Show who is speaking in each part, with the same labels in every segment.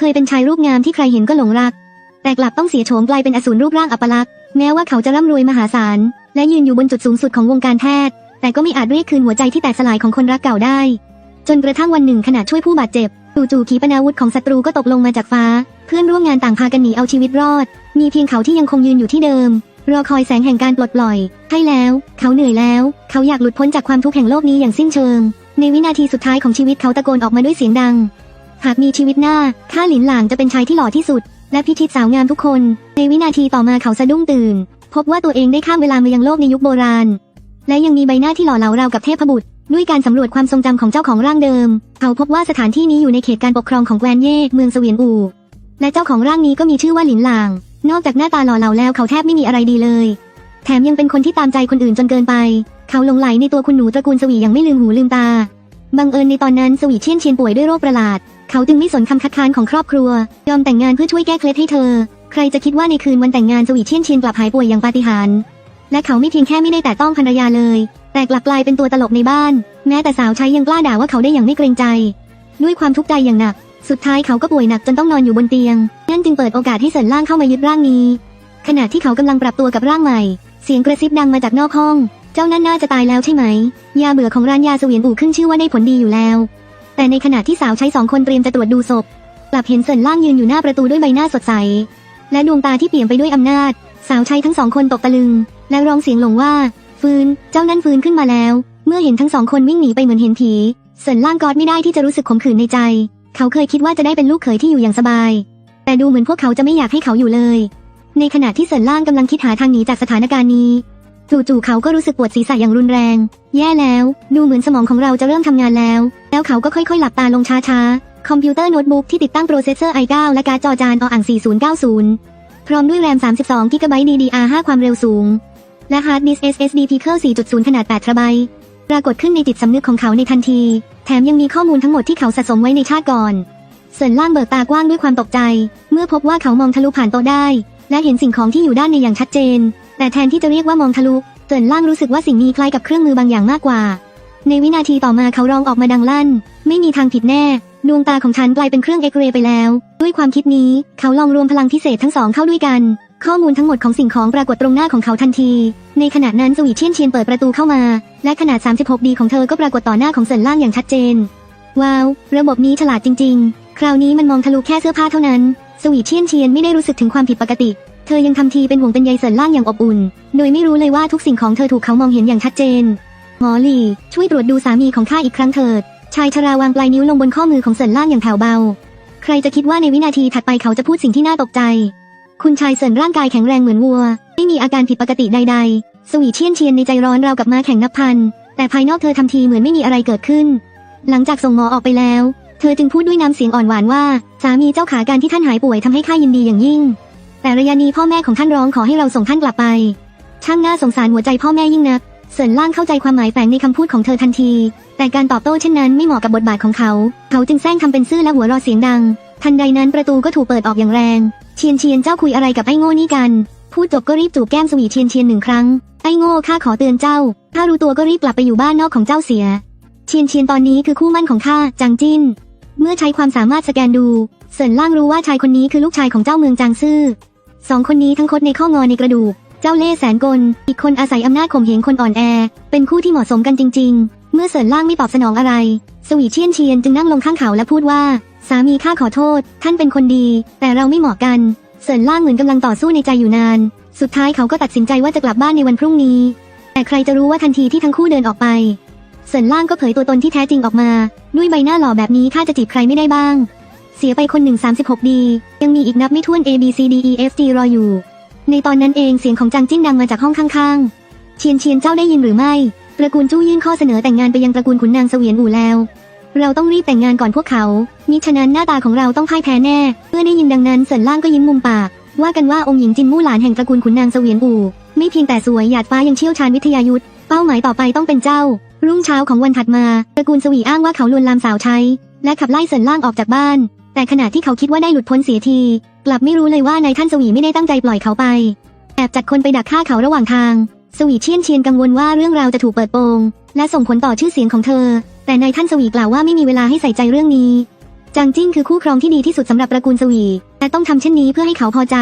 Speaker 1: เคยเป็นชายรูปงามที่ใครเห็นก็หลงรัก แต่กลับต้องเสียโฉมกลายเป็นอสูรรูปร่างอัปลักษณ์แม้ว่าเขาจะร่ำรวยมหาศาล และยืนอยู่บนจุดสูงสุดของวงการแพทย์ แต่ก็ไม่อาจเรียกคืนหัวใจที่แตกสลายของคนรักเก่าได้ จนกระทั่งวันหนึ่งขณะช่วยผู้บาดเจ็บจู่ๆขีปนาวุธของศัตรูก็ตกลงมาจากฟ้า เพื่อนร่วมงานต่างพากันหนีเอาชีวิตรอด มีเพียงเขาที่ยังคงยืนอยู่ที่เดิม รอคอยแสงแห่งการปลดปล่อยใช่แล้ว เขาเหนื่อยแล้ว เขาอยากหลุดพ้นจากความทุกข์แห่งโลกนี้อย่างสิ้นเชิง ในวินาทีสุดท้ายของชีวิตเขาตะโกนออกมาด้วยเสียงดัง หากมีชีวิตหน้าข้าหลินหลางจะเป็นชายที่หล่อที่สุด และพิชิตสาวงามทุกคน ในวินาทีต่อมาเขาสะดุ้งตื่น พบว่าตัวเองได้ข้ามเวลามายังโลกในยุคโบราณ และยังมีใบหน้าที่หล่อเหลาราวกับเทพบุตรด้วยการสำรวจความทรงจำของเจ้าของร่างเดิม เขาพบว่าสถานที่นี้อยู่ในเขตการปกครองของแคว้นเย่เมืองเสวียนอู่และเจ้าของร่างนี้ก็มีชื่อว่าหลินหลาง นอกจากหน้าตาหล่อเหลาแล้วเขาแทบไม่มีอะไรดีเลย แถมยังเป็นคนที่ตามใจคนอื่นจนเกินไป เขาหลงไหลในตัวคุณหนูตระกูลสวีอย่างไม่ลืมหูลืมตา บังเอิญในตอนนั้นสวีเชียนเชียนป่วยด้วยโรคประหลาด เขาจึงไม่สนคำคัดค้านของครอบครัว ยอมแต่งงานเพื่อช่วยแก้เคล็ดให้เธอ ใครจะคิดว่าในคืนวันแต่งงานสวีเชียนเชียนกลับหายป่วยอย่างปาฏิหาริย์และเขาไม่เพียงแค่ไม่ได้แต่ต้องภรรยาเลย แต่กลับกลายเป็นตัวตลกในบ้าน แม้แต่สาวใช้ยังกล้าด่าว่าเขาได้อย่างไม่เกรงใจ ด้วยความทุกข์ใจอย่างหนัก สุดท้ายเขาก็ป่วยหนักจนต้องนอนอยู่บนเตียง นั่นจึงเปิดโอกาสให้เสินล่างเข้ามายึดร่างนี้ ขณะที่เขากำลังปรับตัวกับร่างใหม่ เสียงกระซิบดังมาจากนอกห้อง เจ้านั่นน่าจะตายแล้วใช่ไหม ยาเบื่อของร้านยาเสวียนอู่ขึ้นชื่อว่าได้ผลดีอยู่แล้ว แต่ในขณะที่สาวใช้สองคนเตรียมจะตรวจดูศพ กลับเห็นเสินล่างยืนอยู่หน้าประตูด้วยใบหน้าสดใส และดวงตาที่เปี่ยมไปด้วยอำนาจ สาวใช้ทั้งสองคนตกตะลึง และร้องเสียงหลงว่า ฟื้น เจ้านั่นฟื้นขึ้นมาแล้ว เมื่อเห็นทั้งสองคนวิ่งหนีไปเหมือนเห็นผีเสินล่างกอดไม่ได้ที่จะรู้สึกขมขื่นในใจ เขาเคยคิดว่าจะได้เป็นลูกเขยที่อยู่อย่างสบาย แต่ดูเหมือนพวกเขาจะไม่อยากให้เขาอยู่เลย ในขณะที่เสินล่างกำลังคิดหาทางหนีจากสถานการณ์นี้ จู่ๆเขาก็รู้สึกปวดศีรษะอย่างรุนแรง แย่แล้ว ดูเหมือนสมองของเราจะเริ่มทำงานแล้ว แล้วเขาก็ค่อยๆ หลับตาลงช้าๆ คอมพิวเตอร์โน้ตบุ๊กที่ติดตั้งโปรเซสเซอร์ i9 และการ์ดจอจานออ่าง4090 พร้อมด้วยแรม 32 กิกะไบต์ DDR5 ความเร็วสูง และฮาร์ดดิสก์ SSD Picker 4.0 ขนาด8ทราไบต์ปรากฏขึ้นในจิตสำนึกของเขาในทันที แถมยังมีข้อมูลทั้งหมดที่เขาสะสมไว้ในชาติก่อนเสินล่างเบิกตากว้างด้วยความตกใจ เมื่อพบว่าเขามองทะลุผ่านโต๊ะได้ และเห็นสิ่งของที่อยู่ด้านในอย่างชัดเจน แต่แทนที่จะเรียกว่ามองทะลุเสินล่างรู้สึกว่าสิ่งนี้คล้ายกับเครื่องมือบางอย่างมากกว่า ในวินาทีต่อมาเขาร้องออกมาดังลั่น ไม่มีทางผิดแน่ ดวงตาของฉันกลายเป็นเครื่องเอ็กเรย์ไปแล้ว ด้วยความคิดนี้ เขาลองรวมพลังพิเศษทั้งสองเข้าด้วยกัน ข้อมูลทั้งหมดของสิ่งของปรากฏตรงหน้าของเขาทันที ในขณะนั้นสวีเชียนเชียนเปิดประตูเข้ามา และขนาด 36ดีของเธอก็ปรากฏต่อหน้าของเสินล่างอย่างชัดเจน ว้าว ระบบนี้ฉลาดจริง ๆ คราวนี้มันมองทะลุแค่เสื้อผ้าเท่านั้น สวีเชียนเชียนไม่ได้รู้สึกถึงความผิดปกติ เธอยังทำทีเป็นห่วงเป็นใยเสินล่างอย่างอบอุ่น โดยไม่รู้เลยว่าทุกสิ่งของเธอถูกเขามองเห็นอย่างชัดเจน หมอหลี่ ช่วยตรวจดูสามีของข้าอีกครั้งเถิด ชายชราวางปลายนิ้วลงบนข้อมือของเสินล่างอย่างแผ่วเบา ใครจะคิดว่าในวินาทีถัดไปเขาจะพูดสิ่งที่น่าตกใจ คุณชายเสินร่างกายแข็งแรงเหมือนวัว ไม่มีอาการผิดปกติใด ๆ สวีเชียนเชียนในใจร้อนราวกับม้าแข่งนับพัน แต่ภายนอกเธอทำทีเหมือนไม่มีอะไรเกิดขึ้น หลังจากส่งหมอออกไปแล้ว เธอจึงพูดด้วยน้ำเสียงอ่อนหวานว่า สามีเจ้าขาการที่ท่านหายป่วยทำให้ข้ายินดีอย่างยิ่ง แต่ระยะนี้พ่อแม่ของท่านร้องขอให้เราส่งท่านกลับไป ช่างน่าสงสารหัวใจพ่อแม่ยิ่งนักเสินล่างเข้าใจความหมายแฝงในคำพูดของเธอทันที แต่การตอบโต้เช่นนั้นไม่เหมาะกับบทบาทของเขา เขาจึงแซงทำเป็นซื่อและหัวเราะเสียงดัง ทันใดนั้นประตูก็ถูกเปิดออกอย่างแรง เชียนเชียนเจ้าคุยอะไรกับไอ้โง่นี่กัน พูดจบก็รีบจูบแก้มสวีเชียนเชียนหนึ่งครั้ง ไอ้โง่ข้าขอเตือนเจ้า ถ้ารู้ตัวก็รีบกลับไปอยู่บ้านนอกของเจ้าเสีย เชียนเชียนตอนนี้คือคู่มั่นของข้าจางจิ้น เมื่อใช้ความสามารถสแกนดู เสินล่างรู้ว่าชายคนนี้คือลูกชายของเจ้าเมืองจางซื่อ สองคนนี้ทั้งคดในข้องอในกระดูก เจ้าเล่ห์แสนกล อีกคนอาศัยอำนาจข่มเหงคนอ่อนแอ เป็นคู่ที่เหมาะสมกันจริง ๆ เมื่อเสินล่างไม่ตอบสนองอะไร สวีเชียนเชียนจึงนั่งลงข้างเขาและพูดว่า สามีข้าขอโทษ ท่านเป็นคนดี แต่เราไม่เหมาะกัน เสินล่างเหมือนกำลังต่อสู้ในใจอยู่นาน สุดท้ายเขาก็ตัดสินใจว่าจะกลับบ้านในวันพรุ่งนี้ แต่ใครจะรู้ว่าทันทีที่ทั้งคู่เดินออกไปเสินล่างก็เผยตัวตนที่แท้จริงออกมา ด้วยใบหน้าหล่อแบบนี้ข้าจะจีบใครไม่ได้บ้าง เสียไปคนหนึ่ง36 ดี ยังมีอีกนับไม่ถ้วน A B C D E F G รออยู่ ในตอนนั้นเองเสียงของจางจิ้นดังมาจากห้องข้างๆ เชียนเชียนเจ้าได้ยินหรือไม่ ตระกูลจู้ยื่นข้อเสนอแต่งงานไปยังตระกูลขุนนางเสวียนอู่แล้ว เราต้องรีบแต่งงานก่อนพวกเขา มิฉะนั้นหน้าตาของเราต้องพ่ายแพ้แน่ เมื่อได้ยินดังนั้นเสินล่างก็ยิ้มมุมปาก ว่ากันว่าองค์หญิงจินมู่หลานแห่งตระกูลขุนนางเสวียนอู่ ไม่เพียงแต่สวยหยาดฟ้ายังเชี่ยวชาญวิทยายุทธ เป้าหมายต่อไปต้องเป็นเจ้า รุ่งเช้าของวันถัดมา ตระกูลสวีอ้างว่าเขาลวนลามสาวใช้และขับไล่เสินล่างออกจากบ้าน แต่ขณะที่เขาคิดว่าได้หลุดพ้นเสียที กลับไม่รู้เลยว่านายท่านสวีไม่ได้ตั้งใจปล่อยเขาไป แอบจัดคนไปดักฆ่าเขาระหว่างทาง สวีเชียนเชียนกังวลว่าเรื่องราวจะถูกเปิดโปง และส่งผลต่อชื่อเสียงของเธอ แต่นายท่านสวีกล่าวว่าไม่มีเวลาให้ใส่ใจเรื่องนี้จางจิ้งคือคู่ครองที่ดีที่สุดสำหรับตระกูลสวี แต่ต้องทำเช่นนี้เพื่อให้เขาพอใจ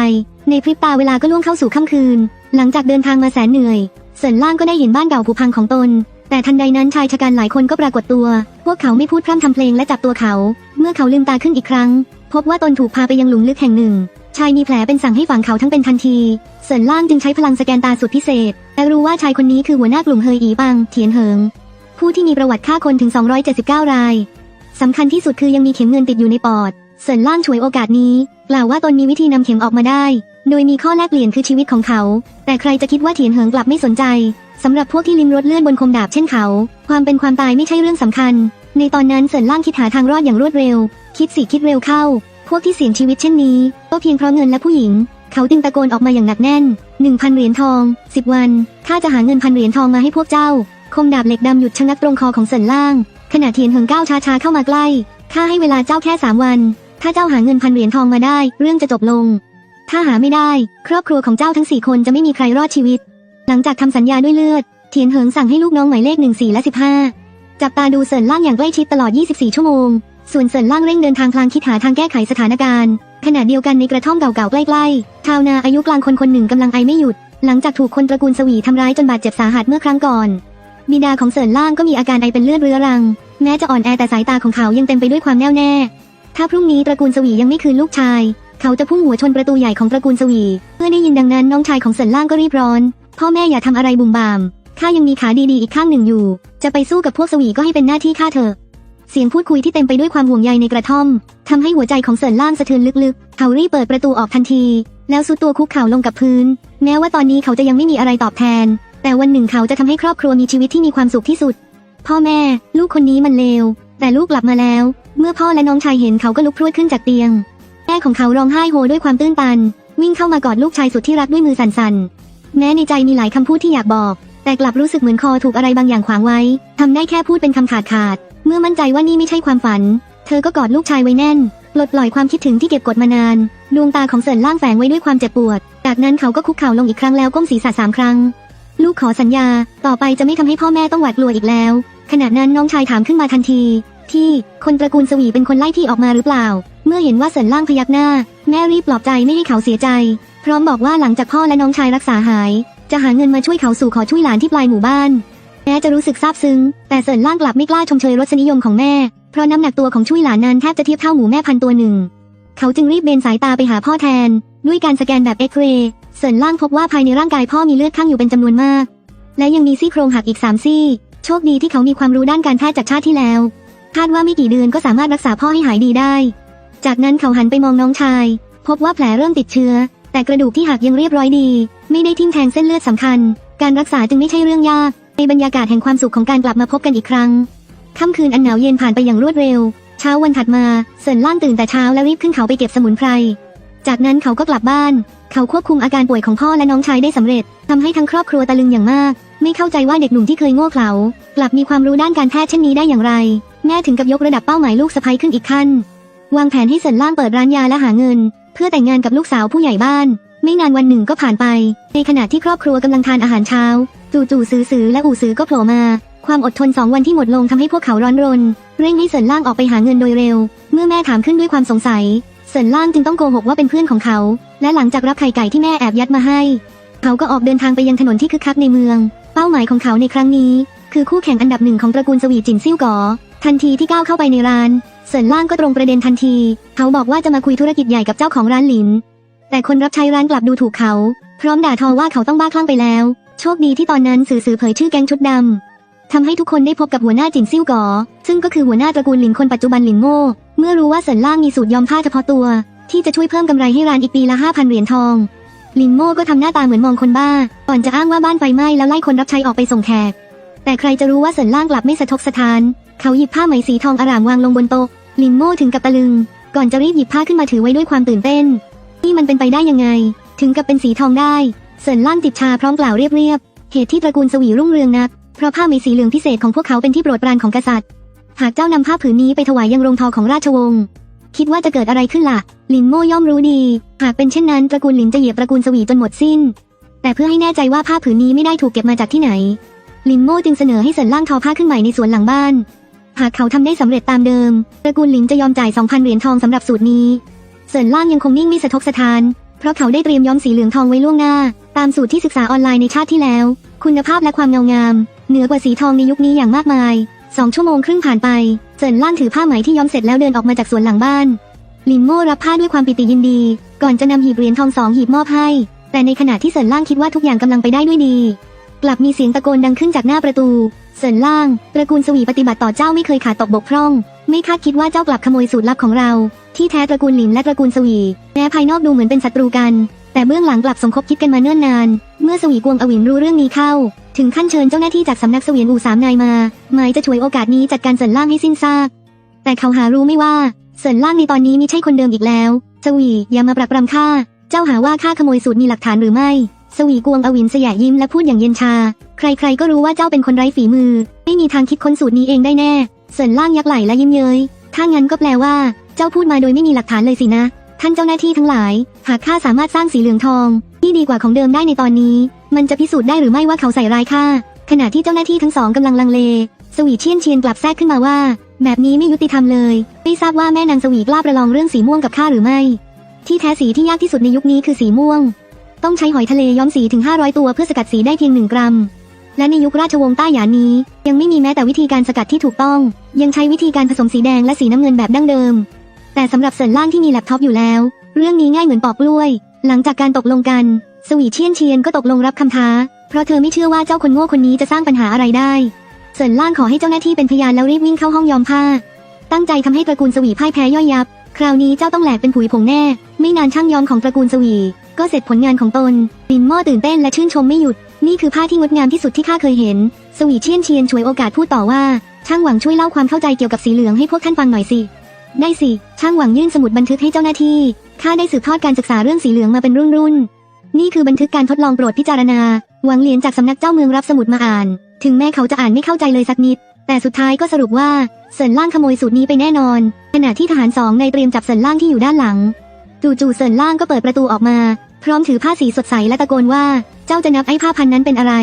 Speaker 1: ในพริบตาเวลาก็ล่วงเข้าสู่ค่ำคืน หลังจากเดินทางมาแสนเหนื่อยเสินล่างก็ได้เห็นบ้านเก่าผุพังของตน แต่ทันใดนั้นชายชะกันหลายคนก็ปรากฏตัว พวกเขาไม่พูดพร่ำทำเพลงและจับตัวเขา เมื่อเขาลืมตาขึ้นอีกครั้ง พบว่าตนถูกพาไปยังหลุมลึกแห่งหนึ่ง ชายมีแผลเป็นสั่งให้ฝังเขาทั้งเป็นทันที เสินล่างจึงใช้พลังสแกนตาสุดพิเศษ และรู้ว่าชายคนนี้คือหัวหน้ากลุ่มเฮยอีปังเทียนเหิง ผู้ที่มีประวัติฆ่าคนถึง 279 รายสำคัญที่สุดคือยังมีเข็มเงินติดอยู่ในปอด เสินล่างฉวยโอกาสนี้กล่าวว่าตนมีวิธีนำเข็มออกมาได้ โดยมีข้อแลกเปลี่ยนคือชีวิตของเขา แต่ใครจะคิดว่าเถียนเหิงกลับไม่สนใจ สำหรับพวกที่ลิ้มรสเลื่อนบนคมดาบเช่นเขา ความเป็นความตายไม่ใช่เรื่องสำคัญ ในตอนนั้นเสินล่างคิดหาทางรอดอย่างรวดเร็ว คิดสิคิดเร็วเข้า พวกที่เสี่ยงชีวิตเช่นนี้ ก็เพียงเพราะเงินและผู้หญิง เขาจึงตะโกนออกมาอย่างหนักแน่น1,000เหรียญทอง10วันข้าจะหาเงินพันเหรียญทองมาให้พวกเจ้า คมดาบเหล็กดำหยุดชะงักตรงคอของเสินล่าง ขณะเทียนเหิงก้าวช้าๆเข้ามาใกล้ข้าให้เวลาเจ้าแค่สามวัน ถ้าเจ้าหาเงินพันเหรียญทองมาได้ เรื่องจะจบลง ถ้าหาไม่ได้ ครอบครัวของเจ้าทั้งสี่คนจะไม่มีใครรอดชีวิต หลังจากทำสัญญาด้วยเลือด เทียนเหิงสั่งให้ลูกน้องหมายเลขหนึ่งสี่และสิบห้าจับตาดูเสินล่างอย่างใกล้ชิดตลอด 24 ชั่วโมง ส่วนเสินล่างเร่งเดินทางพลางคิดหาทางแก้ไขสถานการณ์ ขณะเดียวกันในกระท่อมเก่าๆใกล้ๆ ชาวนาอายุกลางคนคนหนึ่งกำลังไอไม่หยุด หลังจากถูกคนตระกูลสวีทำร้ายจนบาดเจ็บสาหัสเมื่อครั้งก่อน บิดาของเสินล่างก็มีอาการไอเป็นเลือดเรื้อรัง แม้จะอ่อนแอแต่สายตาของเขายังเต็มไปด้วยความแน่วแน่ ถ้าพรุ่งนี้ตระกูลสวียังไม่คืนลูกชาย เขาจะพุ่งหัวชนประตูใหญ่ของตระกูลสวี เมื่อได้ยินดังนั้นน้องชายของเสินล่างก็รีบร้อน พ่อแม่อย่าทำอะไรบุ่มบาม ข้ายังมีขาดีๆอีกข้างหนึ่งอยู่ จะไปสู้กับพวกสวีก็ให้เป็นหน้าที่ข้าเถอะ เสียงพูดคุยที่เต็มไปด้วยความห่วงใยในกระท่อมทำให้หัวใจของเสินล่างสะเทือนลึกๆ เขารีบเปิดประตูออกทันที แล้วสุดตัวคุกเข่าลงกับพื้น แม้ว่าตอนนี้เขาจะยังไม่มีอะไรตอบแทน แต่วันหนึ่งเขาจะทำให้ครอบครัวมีชีวิตที่มีความสุขที่สุด พ่อแม่ ลูกคนนี้มันเลว แต่ลูกกลับมาแล้ว เมื่อพ่อและน้องชายเห็นเขาก็ลุกพรวดขึ้นจากเตียงแม่ของเขาร้องไห้โฮด้วยความตื้นตัน วิ่งเข้ามากอดลูกชายสุดที่รักด้วยมือสั่นๆ แม้ในใจมีหลายคำพูดที่อยากบอก แต่กลับรู้สึกเหมือนคอถูกอะไรบางอย่างขวางไว้ทำได้แค่พูดเป็นคำขาดขาด เมื่อมั่นใจว่านี่ไม่ใช่ความฝัน เธอก็กอดลูกชายไว้แน่นปลดปล่อยความคิดถึงที่เก็บกดมานาน ดวงตาของเสินล่างแฝงไว้ด้วยความเจ็บปวด จากนั้นเขาก็คุกเข่าลงอีกครั้งแล้วก้มศีรษะสามครั้ง ลูกขอสัญญา ต่อไปจะไม่ทำให้พ่อแม่ต้องหวาดกลัวอีกแล้ว ขณะนั้นน้องชายถามขึ้นมาทันทีพี่คนตระกูลสวีเป็นคนไล่พี่ออกมาหรือเปล่า เมื่อเห็นว่าเสินล่างพยักหน้า แม่รีบปลอบใจไม่ให้เขาเสียใจ พร้อมบอกว่าหลังจากพ่อและน้องชายรักษาหาย จะหาเงินมาช่วยเขาสู่ขอช่วยหลานที่ปลายหมู่บ้านแม้จะรู้สึกซาบซึ้ง แต่เสินล่างกลับไม่กล้าชมเชยรสนิยมของแม่ เพราะน้ำหนักตัวของช่วยหลานนั้นแทบจะเทียบเท่าหมูแม่พันตัวหนึ่ง เขาจึงรีบเบนสายตาไปหาพ่อแทน ด้วยการสแกนแบบเอ็กเรย์เสินล่างพบว่าภายในร่างกายพ่อมีเลือดข้างอยู่เป็นจำนวนมาก และยังมีซี่โครงหักอีกสามซี่ โชคดีที่เขามีความรู้ด้านการแพทย์จากชาติที่แล้ว คาดว่าไม่กี่เดือนก็สามารถรักษาพ่อให้หายดีได้ จากนั้นเขาหันไปมองน้องชาย พบว่าแผลเริ่มติดเชื้อ แต่กระดูกที่หักยังเรียบร้อยดี ไม่ได้ทิ่มแทงเส้นเลือดสำคัญ การรักษาจึงไม่ใช่เรื่องยาก ในบรรยากาศแห่งความสุขของการกลับมาพบกันอีกครั้ง ค่ำคืนอันหนาวเย็นผ่านไปอย่างรวดเร็ว เช้าวันถัดมาเซินล่างตื่นแต่เช้าและรีบขึ้นเขาไปเก็บสมุนไพร จากนั้นเขาก็กลับบ้าน เขาควบคุมอาการป่วยของพ่อและน้องชายได้สำเร็จทำให้ทั้งครอบครัวตะลึงอย่างมาก ไม่เข้าใจว่าเด็กหนุ่มที่เคยโง่เขลากลับมีความรู้ด้านการแพทย์เช่นนี้ได้อย่างไร แม่ถึงกับยกระดับเป้าหมายลูกสะใภ้ขึ้นอีกขั้น วางแผนให้เซินล่างเปิดร้านยาและหาเงิน เพื่อแต่งงานกับลูกสาวผู้ใหญ่บ้าน ไม่นานวันหนึ่งก็ผ่านไป ในขณะที่ครอบครัวกำลังทานอาหารเช้า จู่ๆซื้อสือและอู่ซื้อก็โผล่มา ความอดทนสองวันที่หมดลงทำให้พวกเขาร้อนรน เร่งให้เซินล่างออกไปหาเงินโดยเร็ว เมื่อแม่ถามขึ้นด้วยความสงสัยเซินล่างจึงต้องโกหกว่าเป็นเพื่อนของเขา และหลังจากรับไข่ไก่ที่แม่แอบยัดมาให้ เขาก็ออกเดินทางไปยังถนนที่คึกคักในเมือง เป้าหมายของเขาในครั้งนี้ คือคู่แข่งอันดับหนึ่งของตระกูลสวีจินซิ่วก๋อ ทันทีที่ก้าวเข้าไปในร้านเซินล่างก็ตรงประเด็นทันที เขาบอกว่าจะมาคุยธุรกิจใหญ่กับเจ้าของร้านหลิน แต่คนรับใช้ร้านกลับดูถูกเขา พร้อมด่าทอว่าเขาต้องบ้าคลั่งไปแล้ว โชคดีที่ตอนนั้นสื่อสื่อเผยชื่อแก๊งชุดดำทำให้ทุกคนได้พบกับหัวหน้าจินซิ่วก๋อซึ่งก็คือหัวหน้าตระกูลหลินคนปัจจุบันหลินโม่เมื่อรู้ว่าเซินล่างมีสูตรยอมผ้าเฉพาะตัว ที่จะช่วยเพิ่มกำไรให้ร้านอีกปีละ5,000เหรียญทองลินโม่ก็ทำหน้าตาเหมือนมองคนบ้า ก่อนจะอ้างว่าบ้านไฟไหม้แล้วไล่คนรับใช้ออกไปส่งแขก แต่ใครจะรู้ว่าเสินล่างกลับไม่สะทกสะท้าน เขาหยิบผ้าไหมสีทองอร่ามวางลงบนโต๊ะ ลินโม่ถึงกับตะลึง ก่อนจะรีบหยิบผ้าขึ้นมาถือไว้ด้วยความตื่นเต้น นี่มันเป็นไปได้ยังไง ถึงกับเป็นสีทองได้เสินล่างจิบชาพร้อมกล่าวเรียบๆ เหตุที่ตระกูลสวีรุ่งเรืองนัก เพราะผ้าไหมสีเหลืองพิเศษของพวกเขาเป็นที่โปรดปรานของกษัตริย์ หากเจ้านำผ้าผืนนี้ไปถวายยังโรงทอของราชวงศ์ คิดว่าจะเกิดอะไรขึ้นล่ะ ลินโม่ย่อมรู้ดี หากเป็นเช่นนั้นตระกูลหลินจะเหยียบตระกูลสวีจนหมดสิ้น แต่เพื่อให้แน่ใจว่าผ้าผืนนี้ไม่ได้ถูกเก็บมาจากที่ไหน ลินโม่จึงเสนอให้เสินล่างทอผ้าขึ้นใหม่ในสวนหลังบ้าน หากเขาทำได้สำเร็จตามเดิม ตระกูลหลินจะยอมจ่าย 2,000 เหรียญทองสำหรับสูตรนี้เซินล่างยังคงนิ่งไม่สะทกสะท้าน เพราะเขาได้เตรียมย้อมสีเหลืองทองไว้ล่วงหน้า ตามสูตรที่ศึกษาออนไลน์ในชาติที่แล้ว คุณภาพและความเงางาม เหนือกว่าสีทองในยุคนี้อย่างมากมายสองชั่วโมงครึ่งผ่านไปเซินล่างถือผ้าไหมที่ย้อมเสร็จแล้วเดินออกมาจากสวนหลังบ้านลินโม่รับผ้าด้วยความปิติยินดี ก่อนจะนำหีบเหรียญทองสองหีบมอบให้ แต่ในขณะที่เซินล่างคิดว่าทุกอย่างกำลังไปได้ด้วยดี กลับมีเสียงตะโกนดังขึ้นจากหน้าประตู เซินล่าง ตระกูลสวีปฏิบัติต่อเจ้าไม่เคยขาดตกบกพร่อง ไม่คาดคิดว่าเจ้ากลับขโมยสูตรลับของเรา ที่แท้ตระกูลหลินและตระกูลสวีแม้ภายนอกดูเหมือนเป็นศัตรูกัน แต่เบื้องหลังกลับสมคบคิดกันมาเนิ่นนาน เมื่อสวีกวงอวินรู้เรื่องนี้เข้า ถึงขั้นเชิญเจ้าหน้าที่จากสำนักเสวียนอู่สามนายมา หมายจะฉวยโอกาสนี้จัดการเซินล่างให้สิ้นซาก แต่เขาหารู้ไม่ว่าเซินล่างในตอนนี้มิใช่คนเดิมอีกแล้ว สวีอย่ามาปรักปรำข้า เจ้าหาว่าข้าขโมยสูตรมีหลักฐานหรือไม่ สวีกวงอวินสยะยิ้มและพูดอย่างเย็นชา ใครๆ ก็รู้ว่าเจ้าเป็นคนไร้ฝีมือ ไม่มีทางคิดค้นสูตรนี้เองได้แน่เซินล่างยักไหล่และยิ้มเย้ย ถ้างั้นก็แปลว่า เจ้าพูดมาโดยไม่มีหลักฐานเลยสินะ ท่านเจ้าหน้าที่ทั้งหลาย หากข้าสามารถสร้างสีเหลืองทอง ที่ดีกว่าของเดิมได้ในตอนนี้ มันจะพิสูจน์ได้หรือไม่ว่าเขาใส่ร้ายข้า ขณะที่เจ้าหน้าที่ทั้งสองกำลังลังเล สวีเชียนเชียนกลับแทรกขึ้นมาว่า แบบนี้ไม่ยุติธรรมเลย ไม่ทราบว่าแม่นางสวีกล้าประลองเรื่องสีม่วงกับข้าหรือไม่ ที่แท้สีที่ยากที่สุดในยุคนี้คือสีม่วง ต้องใช้หอยทะเลย้อมสีถึง 500 ตัวเพื่อสกัดสีได้เพียง 1 กรัม และในยุคราชวงศ์ต้าหยานนี้ ยังไม่มีแม้แต่วิธีการสกัดที่ถูกต้อง ยังใช้วิธีการผสมสีแดงและสีน้ำเงินแบบดั้งเดิม แต่สำหรับเซินล่างที่มีแล็ปท็อปอยู่แล้ว เรื่องนี้ง่ายเหมือนปอกกล้วย หลังจากการตกลงกัน สวีเชียนเชียนก็ตกลงรับคำท้า เพราะเธอไม่เชื่อว่าเจ้าคนโง่คนนี้จะสร้างปัญหาอะไรได้เซินล่างขอให้เจ้าหน้าที่เป็นพยานแล้วรีบวิ่งเข้าห้องยอมผ้า ตั้งใจทำให้ตระกูลสวีพ่ายแพ้ย่อยยับ คราวนี้เจ้าต้องแหลกเป็นผุยผงแน่ ไม่นานช่างยอมของตระกูลสวี ก็เสร็จผลงานของตนลินหม้อตื่นเต้นและชื่นชมไม่หยุด นี่คือผ้าที่งดงามที่สุดที่ข้าเคยเห็น สวีเชียนเชียนช่วยโอกาสพูดต่อว่า ช่างหวังช่วยเล่าความเข้าใจเกี่ยวกับสีเหลืองให้พวกท่านฟังหน่อยสิ ได้สิ ช่างหวังยื่นสมุดบันทึกให้เจ้าหน้าที่ ข้าได้สืบทอดการศึกษาเรื่องสีเหลืองมาเป็นรุ่นรุ่นนี่คือบันทึกการทดลองโปรดพิจารณา หวังเหรียญจากสำนักเจ้าเมืองรับสมุดมาอ่าน ถึงแม้เขาจะอ่านไม่เข้าใจเลยสักนิด แต่สุดท้ายก็สรุปว่าเซินล่างขโมยสูตรนี้ไปแน่นอน ขณะที่ทหารสองในเตรียมจับเซินล่างที่อยู่ด้านหลัง จู่ๆเซินล่างก็เปิดประตูออกมา พร้อมถือผ้าสีสดใสและตะโกนว่า เจ้าจะนับไอ้ผ้าพันนั้นเป็นอะไร